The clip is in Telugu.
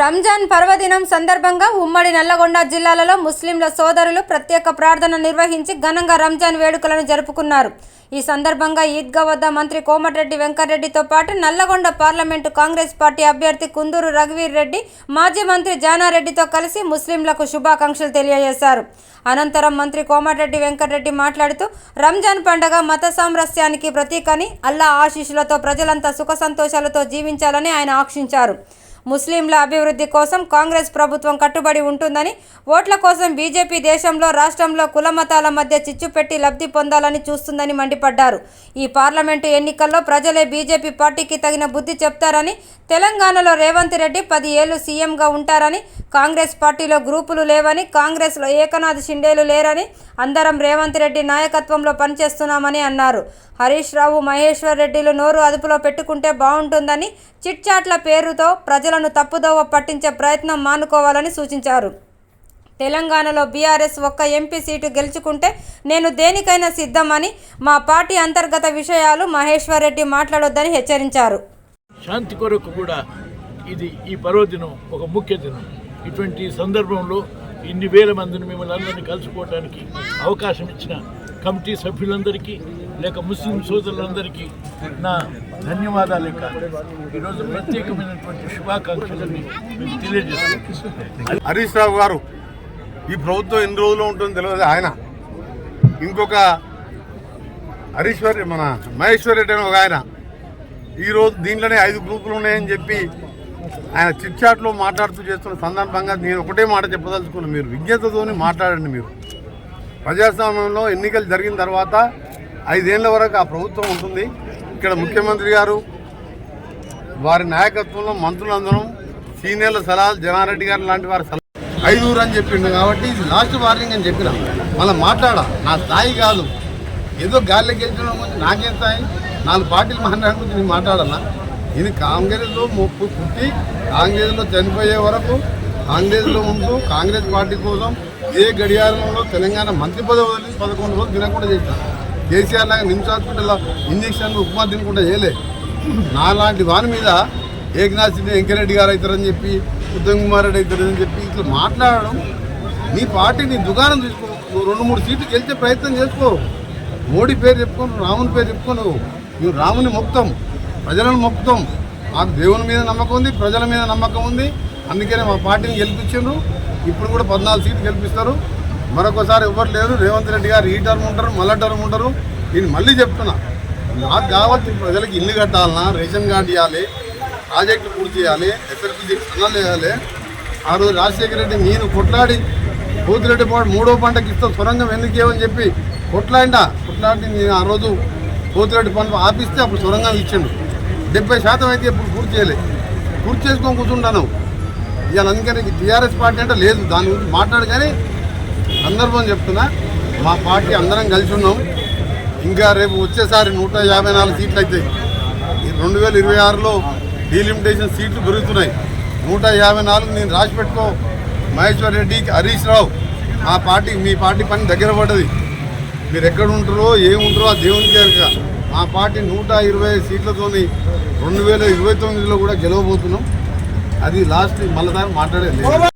రంజాన్ పర్వదినం సందర్భంగా ఉమ్మడి నల్లగొండ జిల్లాలలో ముస్లింల సోదరులు ప్రత్యేక ప్రార్థన నిర్వహించి ఘనంగా రంజాన్ వేడుకలను జరుపుకున్నారు. ఈ సందర్భంగా ఈద్గా వద్ద మంత్రి కోమటిరెడ్డి వెంకటరెడ్డితో పాటు నల్లగొండ పార్లమెంటు కాంగ్రెస్ పార్టీ అభ్యర్థి కుందూరు రఘువీర్ రెడ్డి మాజీ మంత్రి జానారెడ్డితో కలిసి ముస్లింలకు శుభాకాంక్షలు తెలియజేశారు. అనంతరం మంత్రి కోమటిరెడ్డి వెంకటరెడ్డి మాట్లాడుతూ రంజాన్ పండగ మత సామరస్యానికి ప్రతీకని అల్లా ఆశీస్సులతో ప్రజలంతా సుఖ సంతోషాలతో జీవించాలని ఆయన ఆక్షించారు. ముస్లింల అభివృద్ధి కోసం కాంగ్రెస్ ప్రభుత్వం కట్టుబడి ఉంటుందని ఓట్ల కోసం బీజేపీ దేశంలో రాష్ట్రంలో కులమతాల మధ్య చిచ్చు పెట్టి లబ్ధి పొందాలని చూస్తుందని మండిపడ్డారు. ఈ పార్లమెంటు ఎన్నికల్లో ప్రజలే బీజేపీ పార్టీకి తగిన బుద్ధి చెప్తారని తెలంగాణలో రేవంత్ రెడ్డి పది ఏళ్ళు సీఎంగా ఉంటారని కాంగ్రెస్ పార్టీలో గ్రూపులు లేవని కాంగ్రెస్లో ఏకనాథ్ షిండేలు లేరని అందరం రేవంత్ రెడ్డి నాయకత్వంలో పనిచేస్తున్నామని అన్నారు. హరీష్ రావు మహేశ్వర్ రెడ్డిలు నోరు అదుపులో పెట్టుకుంటే బాగుంటుందని చిట్చాట్ల పేరుతో ప్రజల ప్రజలను తప్పుదోవ పట్టించే ప్రయత్నం మానుకోవాలని సూచించారు. తెలంగాణలో బీఆర్ఎస్ ఒక్క ఎంపీ సీటు గెలుచుకుంటే నేను దేనికైనా సిద్ధమని మా పార్టీ అంతర్గత విషయాలు మహేశ్వర్ రెడ్డి మాట్లాడొద్దని హెచ్చరించారు. శాంతి కొరకు కూడా ఇది ఈ పర్వదినం ఒక ముఖ్య దినం. ఇటువంటి సందర్భంలో ఇన్ని వేల మందిని మిమ్మల్ని అందరినీ కలుసుకోవడానికి అవకాశం ఇచ్చిన కమిటీ సభ్యులందరికీ లేక ముస్లిం సోదరులందరికీ నా ధన్యవాదాలు ఇక. ఈరోజు ప్రత్యేకమైనటువంటి శుభాకాంక్షలని మీకు హరీష్ రావు గారు ఈ ప్రభుత్వం ఎన్ని రోజుల్లో ఉంటుందో తెలియదు. ఆయన ఇంకొక హరీశ్వర్ మన మహేశ్వర్ రెడ్డి అని ఒక ఆయన. ఈరోజు దీంట్లోనే ఐదు గ్రూపులు ఉన్నాయని చెప్పి ఆయన చిట్చాట్లో మాట్లాడుతూ చేస్తున్న సందర్భంగా నేను ఒకటే మాట చెప్పదలుచుకున్నాను మీరు విజ్ఞతతోని మాట్లాడండి మీరు. ప్రజాస్వామ్యంలో ఎన్నికలు జరిగిన తర్వాత ఐదేళ్ళ వరకు ఆ ప్రభుత్వం ఉంటుంది. ఇక్కడ ముఖ్యమంత్రి గారు వారి నాయకత్వంలో మంత్రులందరం సీనియర్ల సలహాలు జనారెడ్డి గారు లాంటి వారి సలహా ఐదుగురు అని చెప్పిండు కాబట్టి ఇది లాస్ట్ వార్నింగ్ అని చెప్పిన. మళ్ళీ మాట్లాడా నా స్థాయి కాదు. ఏదో గాలిలో గెలిచడం గురించి నాకేం స్థాయి? నాలుగు పార్టీలు మాట్లాడడం గురించి నేను మాట్లాడాలా? ఇది కాంగ్రెస్లో ముప్పు పుట్టి కాంగ్రెస్లో చనిపోయే వరకు కాంగ్రెస్లో ఉంటూ కాంగ్రెస్ పార్టీ కోసం ఏ గడియారంలో తెలంగాణ మంత్రి పదవి వదిలి పదకొండు రోజులు తినకుండా చేశాను కేసీఆర్ లాగా నిమ్స్ హాస్పిటల్లో ఇంజక్షన్లు ఉప్మా తినకుండా చేయలే. నాలాంటి వాని మీద ఏకనాథ్ సింగ్ వెంకరెడ్డి గారు అవుతారని చెప్పి ఉత్తమ్ కుమార్ రెడ్డి అవుతారని చెప్పి ఇట్లా మాట్లాడడం నీ పార్టీ నీ దుకాణం తీసుకో. నువ్వు రెండు మూడు సీట్లు గెలిచే ప్రయత్నం చేసుకో. మోడీ పేరు చెప్పుకోను రాముని పేరు చెప్పుకోను నువ్వు. రాముని మొక్తాం ప్రజలను మొక్తం మాకు దేవుని మీద నమ్మకం ఉంది ప్రజల మీద నమ్మకం ఉంది. అందుకనే మా పార్టీని గెలిపించారు ఇప్పుడు కూడా పద్నాలుగు సీట్లు గెలిపిస్తారు. మరొకసారి ఎవరు లేరు. రేవంత్ రెడ్డి గారు ఈ టర్మ్ ఉంటారు మళ్ళా టర్మ్ ఉంటారు. నేను మళ్ళీ చెప్తున్నా నాకు కావాల్సిన ప్రజలకు ఇల్లు కట్టాలన్నా రేషన్ కార్డు ఇవ్వాలి ప్రాజెక్టు పూర్తి చేయాలి ఎస్ఎల్పిజి అన్నలు వేయాలి ఆ రోజు రాజశేఖర రెడ్డి నేను కొట్లాడి పోతిరెడ్డి పాటు మూడో పంటకి ఇస్తాం సొరంగం ఎందుకు ఇవ్వని చెప్పి కొట్లాడినా కొట్లాడి నేను ఆ రోజు పోతిరెడ్డి పంట ఆపిస్తే అప్పుడు సొరంగం ఇచ్చిండు. డెబ్బై శాతం అయితే ఇప్పుడు పూర్తి చేయలేదు పూర్తి చేసుకొని కూర్చుంటాను. ఇవాళ అందుకని టీఆర్ఎస్ పార్టీ అంటే లేదు దాని గురించి మాట్లాడు కానీ సందర్భం చెప్తున్నా మా పార్టీ అందరం కలిసి ఉన్నాం. ఇంకా రేపు వచ్చేసారి నూట యాభై నాలుగు సీట్లు అవుతాయి ఈ రెండు వేల ఇరవై ఆరులో డీలిమిటేషన్ సీట్లు పెరుగుతున్నాయి. నూట యాభై నాలుగు నేను రాసి పెట్టుకో. మహేశ్వర్ రెడ్డి హరీష్ రావు మా పార్టీ మీ పార్టీ పని దగ్గర పడ్డది. మీరు ఎక్కడ ఉంటారో ఏముంటారో ఆ దేవునికి దగ్గర మా పార్టీ నూట ఇరవై సీట్లతోని రెండు వేల ఇరవై తొమ్మిదిలో కూడా గెలవబోతున్నాం. అది లాస్ట్ మళ్ళీ దాన్ని మాట్లాడేది